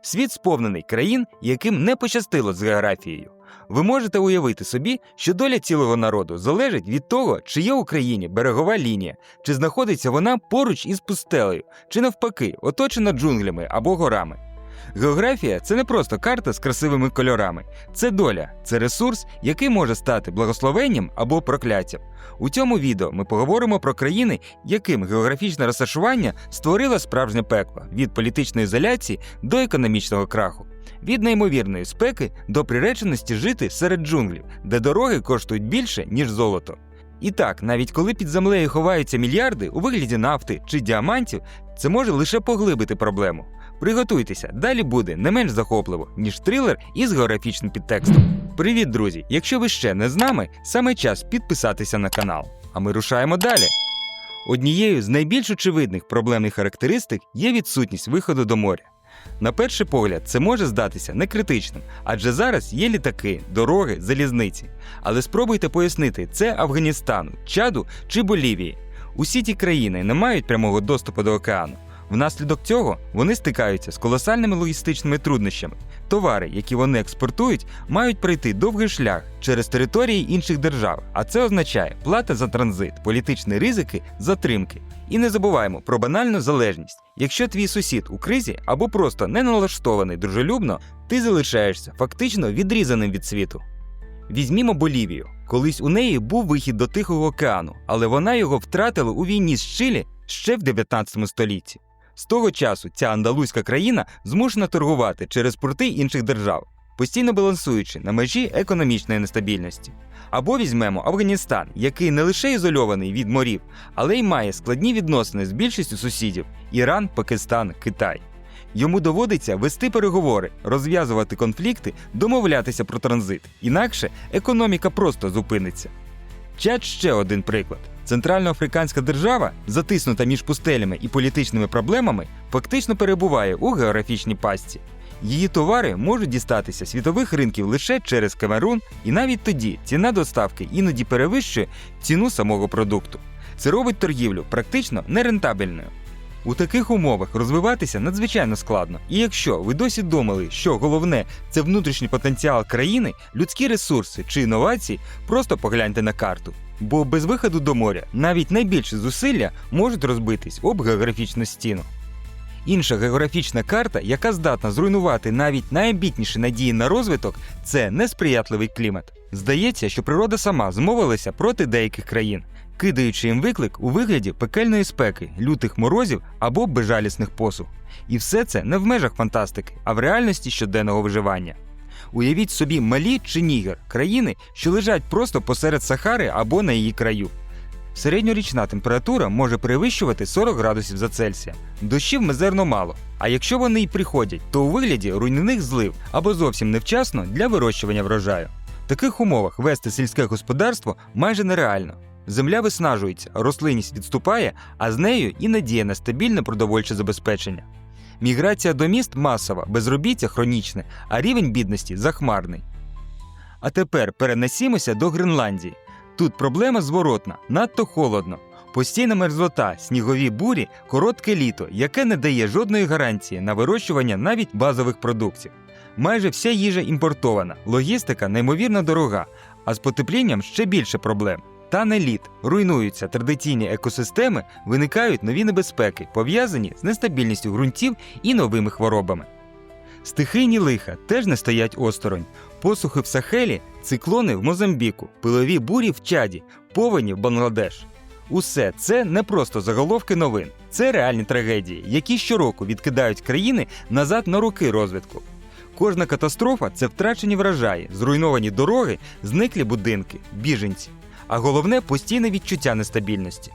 Світ сповнений країн, яким не пощастило з географією. Ви можете уявити собі, що доля цілого народу залежить від того, чи є в Україні берегова лінія, чи знаходиться вона поруч із пустелею, чи навпаки, оточена джунглями або горами. Географія це не просто карта з красивими кольорами, це доля, це ресурс, який може стати благословенням або прокляттям. У цьому відео ми поговоримо про країни, яким географічне розташування створило справжнє пекло від політичної ізоляції до економічного краху, від неймовірної спеки до приреченості жити серед джунглів, де дороги коштують більше, ніж золото. І так, навіть коли під землею ховаються мільярди у вигляді нафти чи діамантів, це може лише поглибити проблему. Приготуйтеся, далі буде не менш захопливо, ніж трилер із географічним підтекстом. Привіт, друзі! Якщо ви ще не з нами, саме час підписатися на канал. А ми рушаємо далі. Однією з найбільш очевидних проблемних характеристик є відсутність виходу до моря. На перший погляд, це може здатися некритичним, адже зараз є літаки, дороги, залізниці. Але спробуйте пояснити це Афганістану, Чаду чи Болівії. Усі ті країни не мають прямого доступу до океану. Внаслідок цього вони стикаються з колосальними логістичними труднощами. Товари, які вони експортують, мають пройти довгий шлях через території інших держав, а це означає плата за транзит, політичні ризики, затримки. І не забуваємо про банальну залежність. Якщо твій сусід у кризі або просто не налаштований дружелюбно, ти залишаєшся фактично відрізаним від світу. Візьмімо Болівію. Колись у неї був вихід до Тихого океану, але вона його втратила у війні з Чилі ще в 19 столітті. З того часу ця андалузька країна змушена торгувати через порти інших держав, постійно балансуючи на межі економічної нестабільності. Або візьмемо Афганістан, який не лише ізольований від морів, але й має складні відносини з більшістю сусідів Іран, Пакистан, Китай. Йому доводиться вести переговори, розв'язувати конфлікти, домовлятися про транзит. Інакше економіка просто зупиниться. Чад ще один приклад. Центральноафриканська держава, затиснута між пустелями і політичними проблемами, фактично перебуває у географічній пастці. Її товари можуть дістатися світових ринків лише через Камерун, і навіть тоді ціна доставки іноді перевищує ціну самого продукту. Це робить торгівлю практично нерентабельною. У таких умовах розвиватися надзвичайно складно. І якщо ви досі думали, що головне це внутрішній потенціал країни, людські ресурси чи інновації, просто погляньте на карту. Бо без виходу до моря навіть найбільші зусилля можуть розбитись об географічну стіну. Інша географічна карта, яка здатна зруйнувати навіть найамбітніші надії на розвиток, це несприятливий клімат. Здається, що природа сама змовилася проти деяких країн, кидаючи їм виклик у вигляді пекельної спеки, лютих морозів або безжалісних посух. І все це не в межах фантастики, а в реальності щоденного виживання. Уявіть собі Малі чи Нігер країни, що лежать просто посеред Сахари або на її краю. Середньорічна температура може перевищувати 40 градусів за Цельсія. Дощів мизерно мало. А якщо вони й приходять, то у вигляді руйнівних злив або зовсім невчасно для вирощування врожаю. В таких умовах вести сільське господарство майже нереально. Земля виснажується, рослинність відступає, а з нею і надія на стабільне продовольче забезпечення. Міграція до міст масова, безробіття хронічне, а рівень бідності захмарний. А тепер перенесімося до Гренландії. Тут проблема зворотна, надто холодно. Постійна мерзлота, снігові бурі, коротке літо, яке не дає жодної гарантії на вирощування навіть базових продуктів. Майже вся їжа імпортована, логістика неймовірно дорога, а з потеплінням ще більше проблем. Та не лід, руйнуються традиційні екосистеми, виникають нові небезпеки, пов'язані з нестабільністю ґрунтів і новими хворобами. Стихийні лиха теж не стоять осторонь. Посухи в Сахелі, циклони в Мозамбіку, пилові бурі в Чаді, повені в Бангладеш. Усе це не просто заголовки новин, це реальні трагедії, які щороку відкидають країни назад на роки розвитку. Кожна катастрофа це втрачені врожаї, зруйновані дороги, зниклі будинки, біженці, а головне постійне відчуття нестабільності.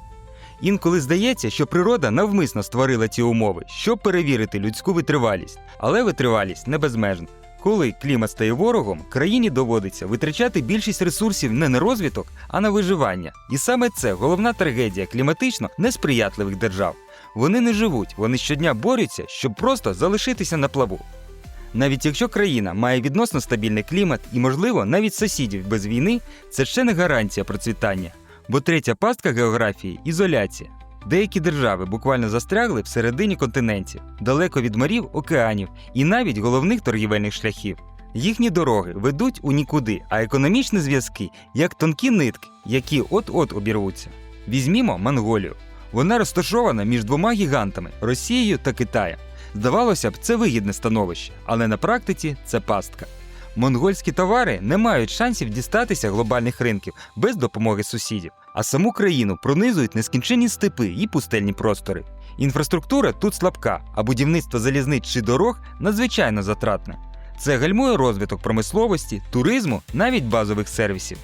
Інколи здається, що природа навмисно створила ці умови, щоб перевірити людську витривалість, але витривалість не безмежна. Коли клімат стає ворогом, країні доводиться витрачати більшість ресурсів не на розвиток, а на виживання. І саме це головна трагедія кліматично несприятливих держав. Вони не живуть, вони щодня борються, щоб просто залишитися на плаву. Навіть якщо країна має відносно стабільний клімат і, можливо, навіть сусідів без війни, це ще не гарантія процвітання. Бо третя пастка географії ізоляція. Деякі держави буквально застрягли всередині континентів, далеко від морів, океанів і навіть головних торгівельних шляхів. Їхні дороги ведуть у нікуди, а економічні зв'язки як тонкі нитки, які от-от обірвуться. Візьмімо Монголію. Вона розташована між двома гігантами Росією та Китаєм. Здавалося б, це вигідне становище, але на практиці це пастка. Монгольські товари не мають шансів дістатися глобальних ринків без допомоги сусідів, а саму країну пронизують нескінченні степи і пустельні простори. Інфраструктура тут слабка, а будівництво залізниць чи дорог надзвичайно затратне. Це гальмує розвиток промисловості, туризму, навіть базових сервісів.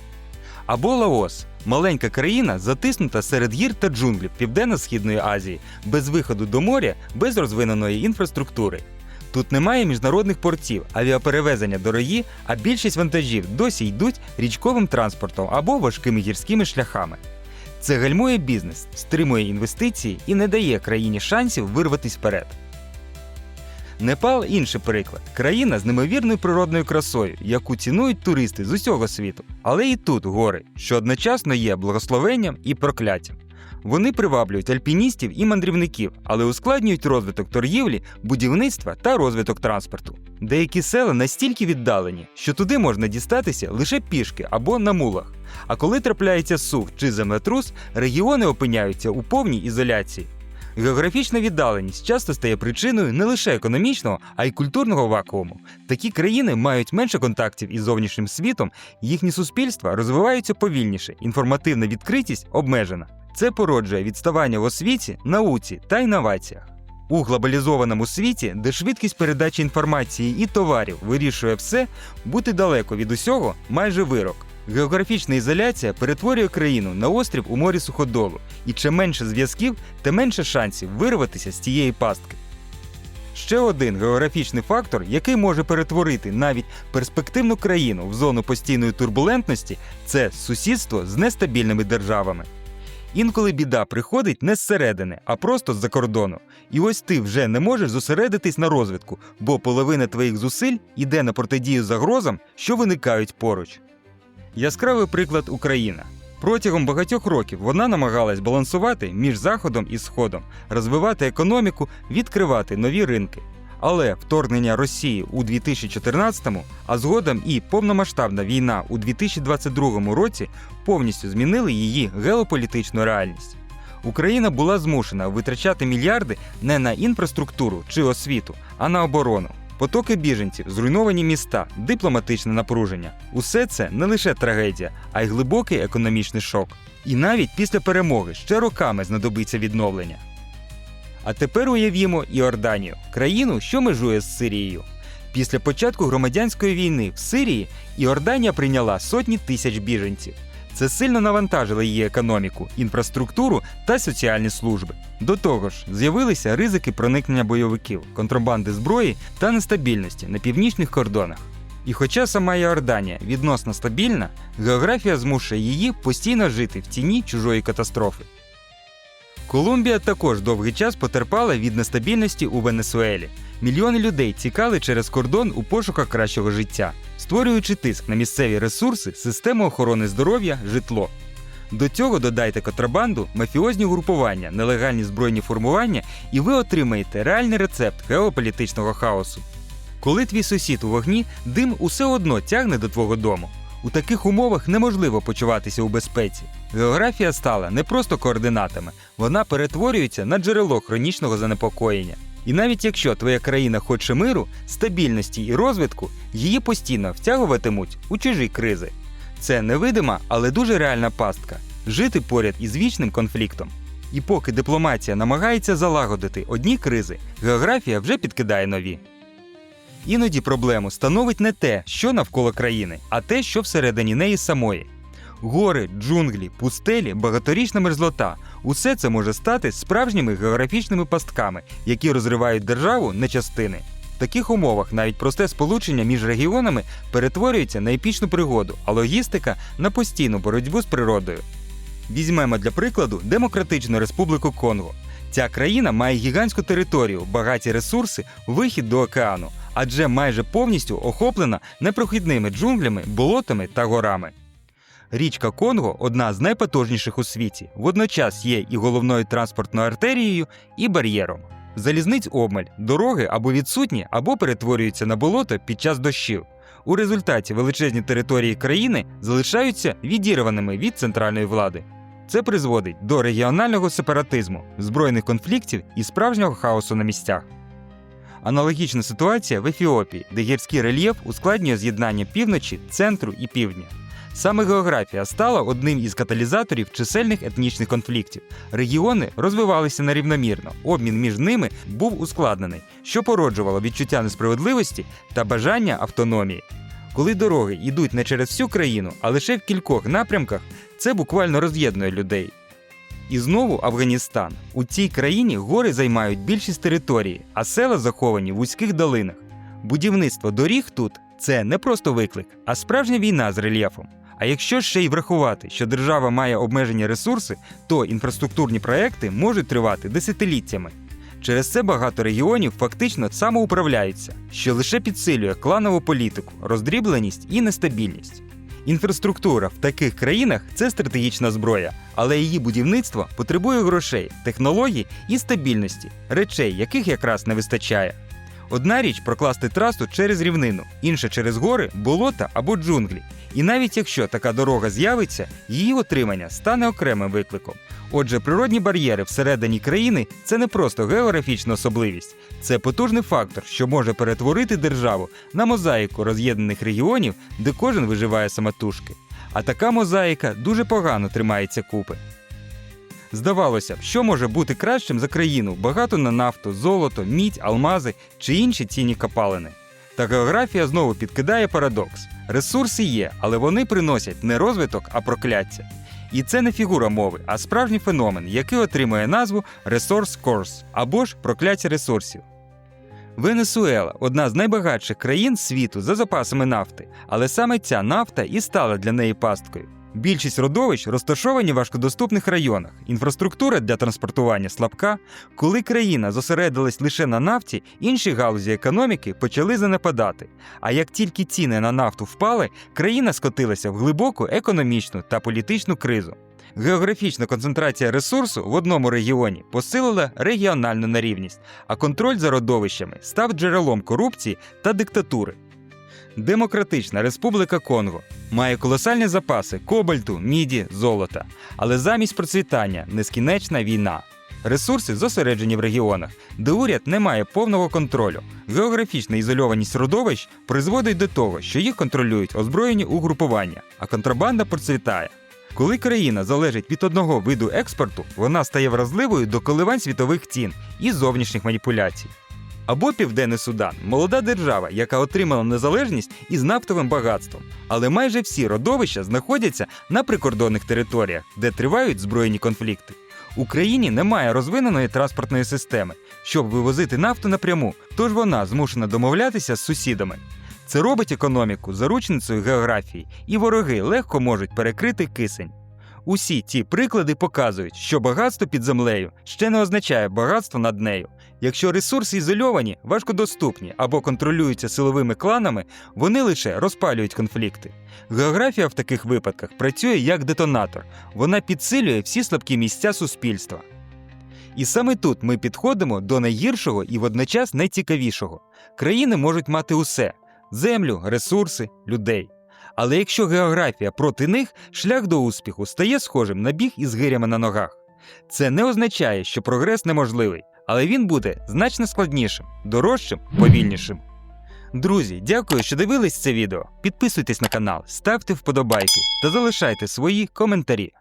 Або Лаос маленька країна, затиснута серед гір та джунглів Південно-Східної Азії, без виходу до моря, без розвиненої інфраструктури. Тут немає міжнародних портів, авіаперевезення дорогі, а більшість вантажів досі йдуть річковим транспортом або важкими гірськими шляхами. Це гальмує бізнес, стримує інвестиції і не дає країні шансів вирватися вперед. Непал інший приклад країна з неймовірною природною красою, яку цінують туристи з усього світу. Але і тут гори, що одночасно є благословенням і прокляттям. Вони приваблюють альпіністів і мандрівників, але ускладнюють розвиток торгівлі, будівництва та розвиток транспорту. Деякі села настільки віддалені, що туди можна дістатися лише пішки або на мулах. А коли трапляється сух чи землетрус, регіони опиняються у повній ізоляції. Географічна віддаленість часто стає причиною не лише економічного, а й культурного вакууму. Такі країни мають менше контактів із зовнішнім світом, їхні суспільства розвиваються повільніше, інформативна відкритість обмежена. Це породжує відставання в освіті, науці та інноваціях. У глобалізованому світі, де швидкість передачі інформації і товарів вирішує все, бути далеко від усього майже вирок. Географічна ізоляція перетворює країну на острів у морі суходолу, і чим менше зв'язків, тим менше шансів вирватися з цієї пастки. Ще один географічний фактор, який може перетворити навіть перспективну країну в зону постійної турбулентності, це сусідство з нестабільними державами. Інколи біда приходить не зсередини, а просто з-за кордону. І ось ти вже не можеш зосередитись на розвитку, бо половина твоїх зусиль іде на протидію загрозам, що виникають поруч. Яскравий приклад Україна. Протягом багатьох років вона намагалась балансувати між Заходом і Сходом, розвивати економіку, відкривати нові ринки. Але вторгнення Росії у 2014-му, а згодом і повномасштабна війна у 2022 році повністю змінили її геополітичну реальність. Україна була змушена витрачати мільярди не на інфраструктуру чи освіту, а на оборону. Потоки біженців, зруйновані міста, дипломатичне напруження усе це не лише трагедія, а й глибокий економічний шок. І навіть після перемоги ще роками знадобиться відновлення. А тепер уявімо Іорданію, країну, що межує з Сирією. Після початку громадянської війни в Сирії Іорданія прийняла сотні тисяч біженців. Це сильно навантажило її економіку, інфраструктуру та соціальні служби. До того ж, з'явилися ризики проникнення бойовиків, контрабанди зброї та нестабільності на північних кордонах. І хоча сама Йорданія відносно стабільна, географія змушує її постійно жити в тіні чужої катастрофи. Колумбія також довгий час потерпала від нестабільності у Венесуелі. Мільйони людей тікали через кордон у пошуках кращого життя, створюючи тиск на місцеві ресурси, систему охорони здоров'я, житло. До цього додайте контрабанду, мафіозні групування, нелегальні збройні формування, і ви отримаєте реальний рецепт геополітичного хаосу. Коли твій сусід у вогні, дим усе одно тягне до твого дому. У таких умовах неможливо почуватися у безпеці. Географія стала не просто координатами, вона перетворюється на джерело хронічного занепокоєння. І навіть якщо твоя країна хоче миру, стабільності і розвитку, її постійно втягуватимуть у чужі кризи. Це невидима, але дуже реальна пастка жити поряд із вічним конфліктом. І поки дипломатія намагається залагодити одні кризи, географія вже підкидає нові. Іноді проблему становить не те, що навколо країни, а те, що всередині неї самої. Гори, джунглі, пустелі, багаторічна мерзлота усе це може стати справжніми географічними пастками, які розривають державу на частини. В таких умовах навіть просте сполучення між регіонами перетворюється на епічну пригоду, а логістика на постійну боротьбу з природою. Візьмемо для прикладу Демократичну Республіку Конго. Ця країна має гігантську територію, багаті ресурси, вихід до океану, адже майже повністю охоплена непрохідними джунглями, болотами та горами. Річка Конго одна з найпотужніших у світі, водночас є і головною транспортною артерією, і бар'єром. Залізниць обмаль, дороги або відсутні, або перетворюються на болото під час дощів. У результаті величезні території країни залишаються відірваними від центральної влади. Це призводить до регіонального сепаратизму, збройних конфліктів і справжнього хаосу на місцях. Аналогічна ситуація в Ефіопії, де гірський рельєф ускладнює з'єднання півночі, центру і півдня. Саме географія стала одним із каталізаторів чисельних етнічних конфліктів. Регіони розвивалися нерівномірно, обмін між ними був ускладнений, що породжувало відчуття несправедливості та бажання автономії. Коли дороги йдуть не через всю країну, а лише в кількох напрямках, це буквально роз'єднує людей. І знову Афганістан. У цій країні гори займають більшість території, а села заховані в вузьких долинах. Будівництво доріг тут це не просто виклик, а справжня війна з рельєфом. А якщо ще й врахувати, що держава має обмежені ресурси, то інфраструктурні проекти можуть тривати десятиліттями. Через це багато регіонів фактично самоуправляються, що лише підсилює кланову політику, роздрібленість і нестабільність. Інфраструктура в таких країнах це стратегічна зброя, але її будівництво потребує грошей, технологій і стабільності, речей, яких якраз не вистачає. Одна річ прокласти трасу через рівнину, інша через гори, болота або джунглі. І навіть якщо така дорога з'явиться, її отримання стане окремим викликом. Отже, природні бар'єри всередині країни це не просто географічна особливість, це потужний фактор, що може перетворити державу на мозаїку роз'єднаних регіонів, де кожен виживає самотужки. А така мозаїка дуже погано тримається купи. Здавалося б, що може бути кращим за країну багато на нафту, золото, мідь, алмази чи інші цінні копалини. Та географія знову підкидає парадокс: ресурси є, але вони приносять не розвиток, а прокляття. І це не фігура мови, а справжній феномен, який отримує назву Resource Curse або ж прокляття ресурсів. Венесуела одна з найбагатших країн світу за запасами нафти, але саме ця нафта і стала для неї пасткою. Більшість родовищ розташовані в важкодоступних районах. Інфраструктура для транспортування слабка. Коли країна зосередилась лише на нафті, інші галузі економіки почали занепадати. А як тільки ціни на нафту впали, країна скотилася в глибоку економічну та політичну кризу. Географічна концентрація ресурсу в одному регіоні посилила регіональну нерівність, а контроль за родовищами став джерелом корупції та диктатури. Демократична Республіка Конго має колосальні запаси кобальту, міді, золота, але замість процвітання нескінченна війна. Ресурси зосереджені в регіонах, де уряд не має повного контролю. Географічна ізольованість родовищ призводить до того, що їх контролюють озброєні угрупування, а контрабанда процвітає. Коли країна залежить від одного виду експорту, вона стає вразливою до коливань світових цін і зовнішніх маніпуляцій. Або Південний Судан молода держава, яка отримала незалежність із нафтовим багатством. Але майже всі родовища знаходяться на прикордонних територіях, де тривають збройні конфлікти. У країні немає розвиненої транспортної системи, щоб вивозити нафту напряму, тож вона змушена домовлятися з сусідами. Це робить економіку заручницею географії, і вороги легко можуть перекрити кисень. Усі ті приклади показують, що багатство під землею ще не означає багатство над нею. Якщо ресурси ізольовані, важкодоступні або контролюються силовими кланами, вони лише розпалюють конфлікти. Географія в таких випадках працює як детонатор, вона підсилює всі слабкі місця суспільства. І саме тут ми підходимо до найгіршого і водночас найцікавішого. Країни можуть мати усе: землю, ресурси, людей. Але якщо географія проти них, шлях до успіху стає схожим на біг із гирями на ногах. Це не означає, що прогрес неможливий, але він буде значно складнішим, дорожчим, повільнішим. Друзі, дякую, що дивились це відео. Підписуйтесь на канал, ставте вподобайки та залишайте свої коментарі.